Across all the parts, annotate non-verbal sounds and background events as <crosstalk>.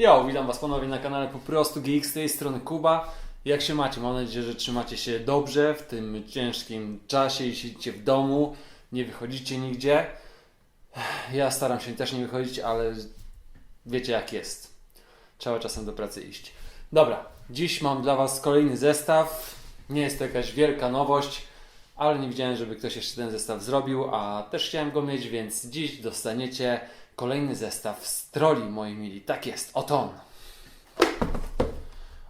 Jo, witam Was ponownie na kanale Po prostu GX z tej strony Kuba. Jak się macie? Mam nadzieję, że trzymacie się dobrze w tym ciężkim czasie i siedzicie w domu, nie wychodzicie nigdzie. Ja staram się też nie wychodzić, ale wiecie jak jest. Trzeba czasem do pracy iść. Dobra, dziś mam dla Was kolejny zestaw. Nie jest to jakaś wielka nowość, ale nie widziałem, żeby ktoś jeszcze ten zestaw zrobił, a też chciałem go mieć, więc dziś dostaniecie kolejny zestaw z troli, moi mili. Tak jest, oto on.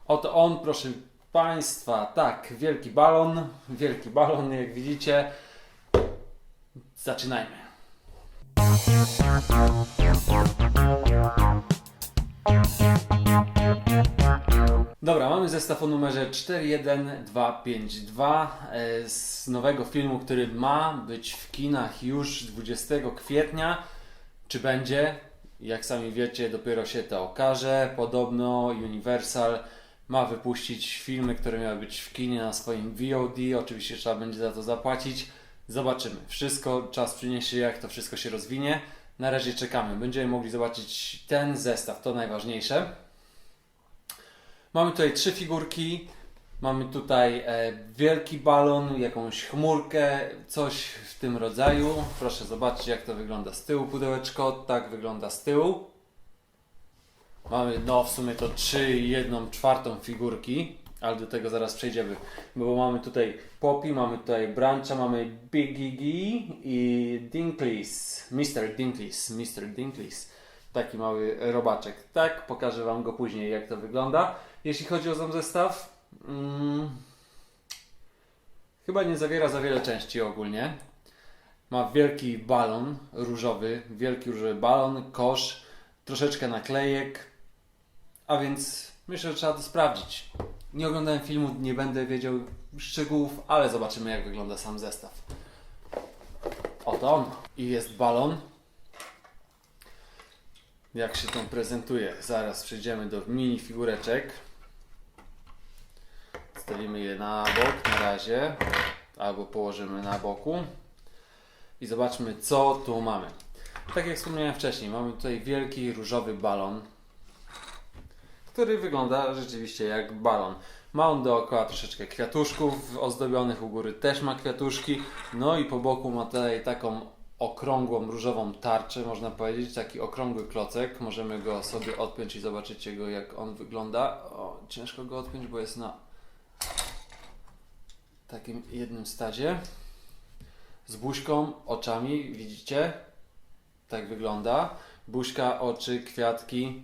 Oto on, proszę Państwa, tak, wielki balon, wielki balon, jak widzicie. Zaczynajmy. Dobra, mamy zestaw o numerze 41252 e, z nowego filmu, który ma być w kinach już 20 kwietnia. Czy będzie? Jak sami wiecie, dopiero się to okaże. Podobno Universal ma wypuścić filmy, które miały być w kinie na swoim VOD. Oczywiście trzeba będzie za to zapłacić. Zobaczymy. Wszystko czas przyniesie, jak to wszystko się rozwinie. Na razie czekamy. Będziemy mogli zobaczyć ten zestaw, to najważniejsze. Mamy tutaj trzy figurki. Mamy tutaj e, wielki balon, jakąś chmurkę, coś w tym rodzaju. Proszę zobaczyć, jak to wygląda z tyłu. Pudełeczko tak wygląda z tyłu. Mamy, no w sumie to 3 i 1 czwartą figurki, ale do tego zaraz przejdziemy. Bo mamy tutaj Poppy, mamy tutaj Brancha, mamy Biggie i Dinklis. Mr. Dinklis, Mr. Dinklis. Taki mały robaczek. Tak, pokażę Wam go później, jak to wygląda. Jeśli chodzi o sam zestaw, mm, chyba nie zawiera za wiele części ogólnie. Ma wielki balon różowy, wielki różowy balon, kosz, troszeczkę naklejek, a więc myślę, że trzeba to sprawdzić. Nie oglądałem filmu, nie będę wiedział szczegółów, ale zobaczymy jak wygląda sam zestaw. Oto on. I jest balon. Jak się tą prezentuje? Zaraz przejdziemy do mini figureczek. Stawimy je na bok na razie, albo położymy na boku. I zobaczmy co tu mamy. Tak jak wspomniałem wcześniej, mamy tutaj wielki różowy balon, który wygląda rzeczywiście jak balon. Ma on dookoła troszeczkę kwiatuszków ozdobionych, u góry też ma kwiatuszki, no i po boku ma tutaj taką okrągłą różową tarczę, można powiedzieć, taki okrągły klocek. Możemy go sobie odpiąć i zobaczycie go jak on wygląda. O, ciężko go odpiąć, bo jest na takim jednym stadzie. Z buźką, oczami, widzicie? Tak wygląda. Buźka, oczy, kwiatki.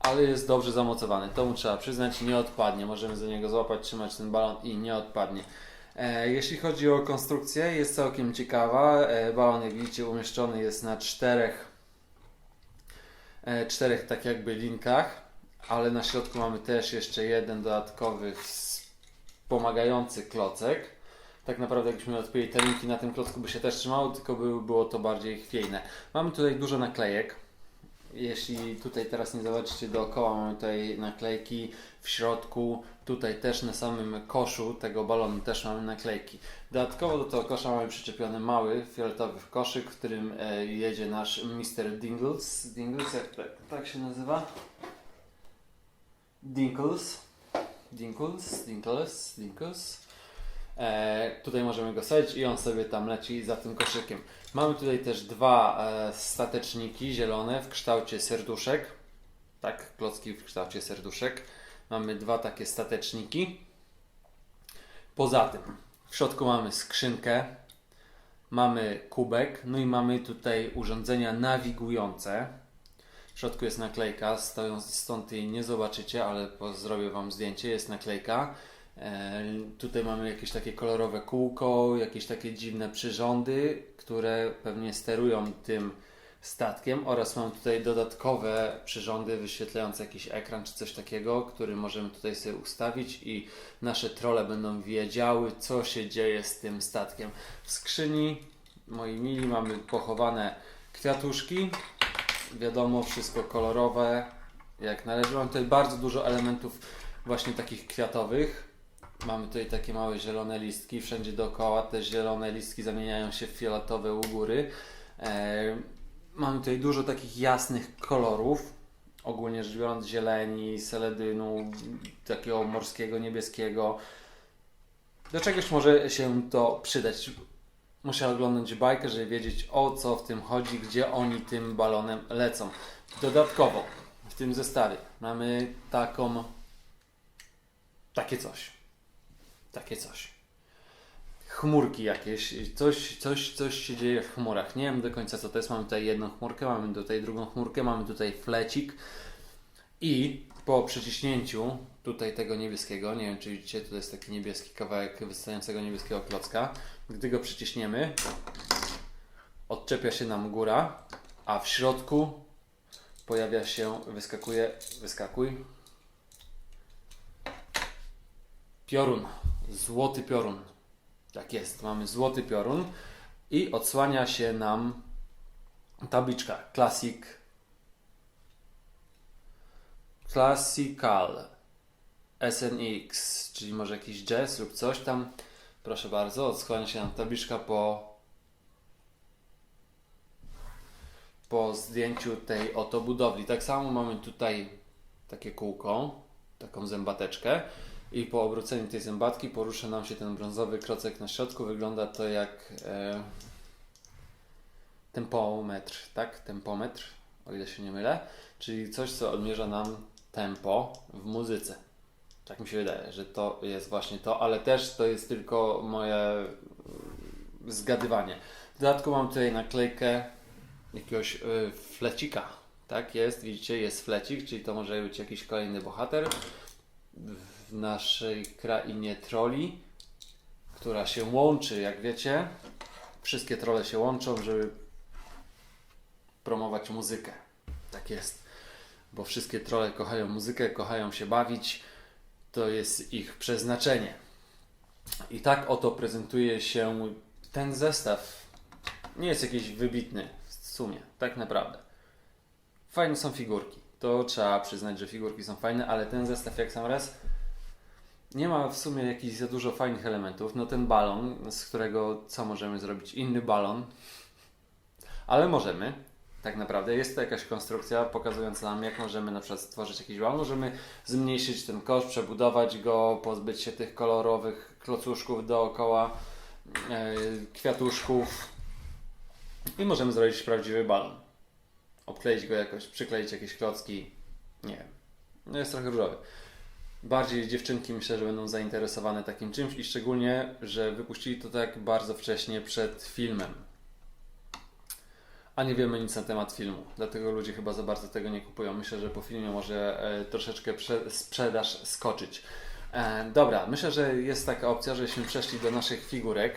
Ale jest dobrze zamocowany. To mu trzeba przyznać, nie odpadnie. Możemy za niego złapać, trzymać ten balon i nie odpadnie. E, jeśli chodzi o konstrukcję, jest całkiem ciekawa. E, balon, jak widzicie, umieszczony jest na czterech, e, czterech tak jakby linkach, ale na środku mamy też jeszcze jeden dodatkowy wspomagający klocek. Tak naprawdę jakbyśmy odpięli te linki na tym klocku by się też trzymało, tylko by było to bardziej chwiejne. Mamy tutaj dużo naklejek. Jeśli tutaj teraz nie zobaczycie dookoła, mamy tutaj naklejki w środku, tutaj też na samym koszu tego balonu też mamy naklejki. Dodatkowo do tego kosza mamy przyczepiony mały fioletowy koszyk, w którym e, jedzie nasz Mr. Dingles. Dingles, jak tak, tak się nazywa? Dinkles. Dinkles, Dinkles, Dinkles. E, tutaj możemy go sadzić i on sobie tam leci za tym koszykiem. Mamy tutaj też dwa e, stateczniki zielone w kształcie serduszek. Tak, klocki w kształcie serduszek. Mamy dwa takie stateczniki. Poza tym w środku mamy skrzynkę, mamy kubek, no i mamy tutaj urządzenia nawigujące. W środku jest naklejka, stąd jej nie zobaczycie, ale zrobię Wam zdjęcie, jest naklejka. E, tutaj mamy jakieś takie kolorowe kółko, jakieś takie dziwne przyrządy, które pewnie sterują tym statkiem oraz mam tutaj dodatkowe przyrządy wyświetlające jakiś ekran czy coś takiego, który możemy tutaj sobie ustawić i nasze trole będą wiedziały, co się dzieje z tym statkiem. W skrzyni, moi mili, mamy pochowane kwiatuszki, wiadomo, wszystko kolorowe, jak należy. Mam tutaj bardzo dużo elementów właśnie takich kwiatowych. Mamy tutaj takie małe zielone listki, wszędzie dookoła te zielone listki zamieniają się w fioletowe u góry. E, Mamy tutaj dużo takich jasnych kolorów. Ogólnie rzecz biorąc zieleni, seledynu, takiego morskiego, niebieskiego. Do czegoś może się to przydać. Muszę oglądać bajkę, żeby wiedzieć o co w tym chodzi, gdzie oni tym balonem lecą. Dodatkowo w tym zestawie mamy taką takie coś. Takie coś. Chmurki jakieś, coś, coś, coś się dzieje w chmurach. Nie wiem do końca co to jest. Mamy tutaj jedną chmurkę, mamy tutaj drugą chmurkę, mamy tutaj flecik i po przyciśnięciu tutaj tego niebieskiego, nie wiem czy widzicie, to jest taki niebieski kawałek wystającego niebieskiego klocka. Gdy go przyciśniemy, odczepia się nam góra, a w środku pojawia się, wyskakuje, wyskakuj, piorun, złoty piorun. Tak jest, mamy złoty piorun i odsłania się nam tabliczka Classic Classical SNX, czyli może jakiś jazz lub coś tam. Proszę bardzo, odsłania się nam tabliczka po po zdjęciu tej oto budowli. Tak samo mamy tutaj takie kółko, taką zębateczkę i po obróceniu tej zębatki porusza nam się ten brązowy krocek na środku. Wygląda to jak e, tempometr, tak? Tempometr, o ile się nie mylę. Czyli coś, co odmierza nam tempo w muzyce. Tak mi się wydaje, że to jest właśnie to, ale też to jest tylko moje e, zgadywanie. W dodatku mam tutaj naklejkę jakiegoś y, flecika. Tak jest, widzicie, jest flecik, czyli to może być jakiś kolejny bohater w naszej krainie troli, która się łączy, jak wiecie. Wszystkie trole się łączą, żeby promować muzykę. Tak jest. Bo wszystkie trole kochają muzykę, kochają się bawić. To jest ich przeznaczenie. I tak oto prezentuje się ten zestaw. Nie jest jakiś wybitny w sumie, tak naprawdę. Fajne są figurki. To trzeba przyznać, że figurki są fajne, ale ten zestaw jak sam raz nie ma w sumie jakichś za dużo fajnych elementów. No ten balon, z którego co możemy zrobić? Inny balon. Ale możemy. Tak naprawdę jest to jakaś konstrukcja pokazująca nam, jak możemy na przykład stworzyć jakiś balon. Możemy zmniejszyć ten kosz, przebudować go, pozbyć się tych kolorowych klocuszków dookoła, e, kwiatuszków i możemy zrobić prawdziwy balon. Obkleić go jakoś, przykleić jakieś klocki. Nie wiem. No jest trochę różowy. Bardziej dziewczynki myślę, że będą zainteresowane takim czymś i szczególnie, że wypuścili to tak bardzo wcześnie przed filmem. A nie wiemy nic na temat filmu, dlatego ludzie chyba za bardzo tego nie kupują. Myślę, że po filmie może e, troszeczkę prze, sprzedaż skoczyć. E, dobra, myślę, że jest taka opcja, żebyśmy przeszli do naszych figurek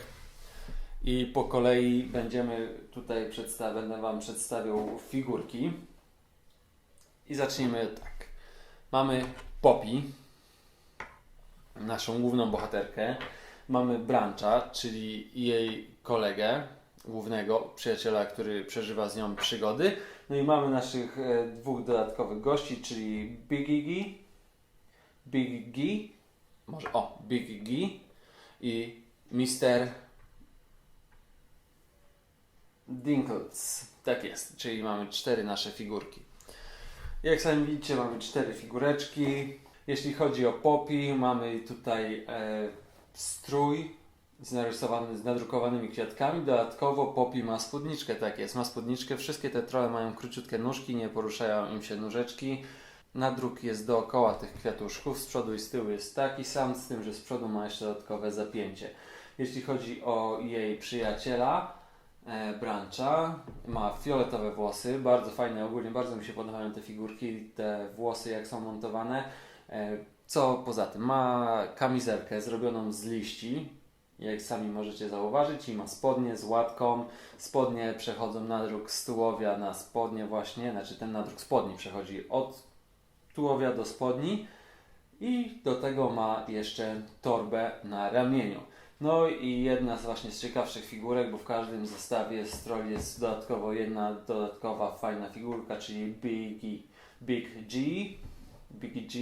i po kolei będziemy tutaj przedstawiać, będę Wam przedstawiał figurki. I zacznijmy tak. Mamy Poppy, naszą główną bohaterkę. Mamy Brancha, czyli jej kolegę, głównego przyjaciela, który przeżywa z nią przygody. No i mamy naszych e, dwóch dodatkowych gości, czyli Big Iggy, Big G, może o, Big G i Mister Dinkles. Tak jest, czyli mamy cztery nasze figurki. Jak sami widzicie, mamy cztery figureczki. Jeśli chodzi o Poppy, mamy tutaj e, strój z narysowany, z nadrukowanymi kwiatkami. Dodatkowo Poppy ma spódniczkę, tak jest, ma spódniczkę. Wszystkie te trole mają króciutkie nóżki, nie poruszają im się nóżeczki. Nadruk jest dookoła tych kwiatuszków, z przodu i z tyłu jest taki sam, z tym, że z przodu ma jeszcze dodatkowe zapięcie. Jeśli chodzi o jej przyjaciela, e, Brancha, ma fioletowe włosy, bardzo fajne, ogólnie bardzo mi się podobają te figurki, te włosy jak są montowane. E, co poza tym? Ma kamizelkę zrobioną z liści, jak sami możecie zauważyć, i ma spodnie z łatką. Spodnie przechodzą nadruk z tułowia na spodnie właśnie, znaczy ten nadruk spodni przechodzi od tułowia do spodni i do tego ma jeszcze torbę na ramieniu. No i jedna z właśnie z ciekawszych figurek, bo w każdym zestawie stroj jest dodatkowo jedna dodatkowa fajna figurka, czyli Big, Big G, Big G,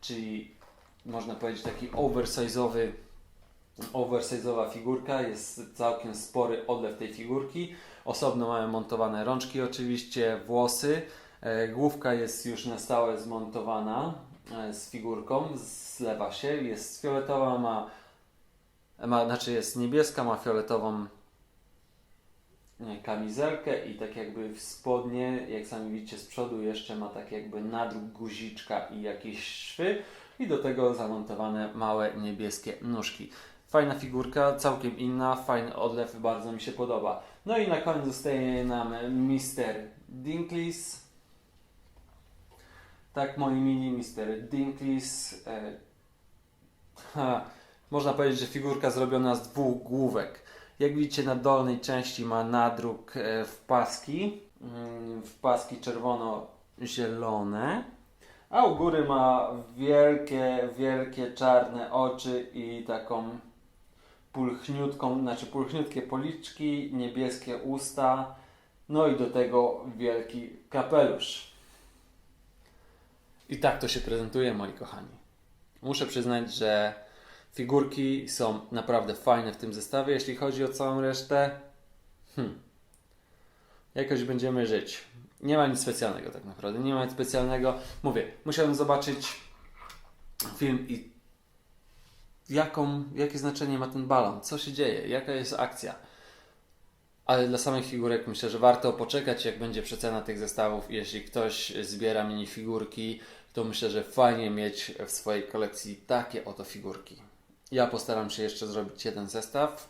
czyli można powiedzieć taki oversize'owy oversize'owa figurka, jest całkiem spory odlew tej figurki. Osobno mamy montowane rączki oczywiście, włosy. E, Główka jest już na stałe zmontowana e, z figurką, zlewa się, jest fioletowa, ma, ma znaczy jest niebieska, ma fioletową nie, kamizelkę i tak jakby w spodnie, jak sami widzicie z przodu jeszcze ma tak jakby nadruk guziczka i jakieś szwy i do tego zamontowane małe niebieskie nóżki. Fajna figurka, całkiem inna, fajny odlew, bardzo mi się podoba. No i na koniec zostaje nam Mr. Dinklis. Tak, moi mini Mr. Dinklis. E, <laughs> ha, można powiedzieć, że figurka zrobiona z dwóch główek. Jak widzicie na dolnej części ma nadruk e, w paski, mm, w paski czerwono-zielone, a u góry ma wielkie, wielkie czarne oczy i taką pulchniutką, znaczy pulchniutkie policzki, niebieskie usta, no i do tego wielki kapelusz. I tak to się prezentuje, moi kochani. Muszę przyznać, że figurki są naprawdę fajne w tym zestawie. Jeśli chodzi o całą resztę, hmm, jakoś będziemy żyć. Nie ma nic specjalnego tak naprawdę. Nie ma nic specjalnego. Mówię, musiałem zobaczyć film i jaką, jakie znaczenie ma ten balon, co się dzieje, jaka jest akcja. Ale dla samych figurek myślę, że warto poczekać, jak będzie przecena tych zestawów. Jeśli ktoś zbiera minifigurki, to myślę, że fajnie mieć w swojej kolekcji takie oto figurki. Ja postaram się jeszcze zrobić jeden zestaw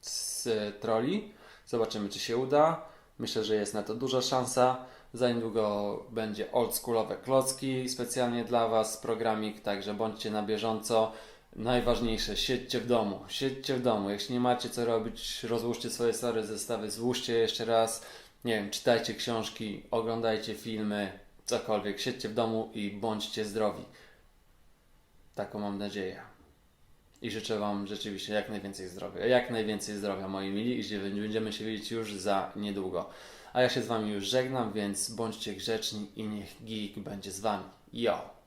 z troli. Zobaczymy, czy się uda. Myślę, że jest na to duża szansa. Za niedługo będzie oldschoolowe klocki specjalnie dla Was, programik, także bądźcie na bieżąco. Najważniejsze, siedźcie w domu, siedźcie w domu. Jeśli nie macie co robić, rozłóżcie swoje stare zestawy, złóżcie je jeszcze raz. Nie wiem, czytajcie książki, oglądajcie filmy, cokolwiek. Siedźcie w domu i bądźcie zdrowi. Taką mam nadzieję. I życzę Wam rzeczywiście jak najwięcej zdrowia. Jak najwięcej zdrowia, moi mili, i będziemy się widzieć już za niedługo. A ja się z Wami już żegnam, więc bądźcie grzeczni i niech geek będzie z Wami. Jo!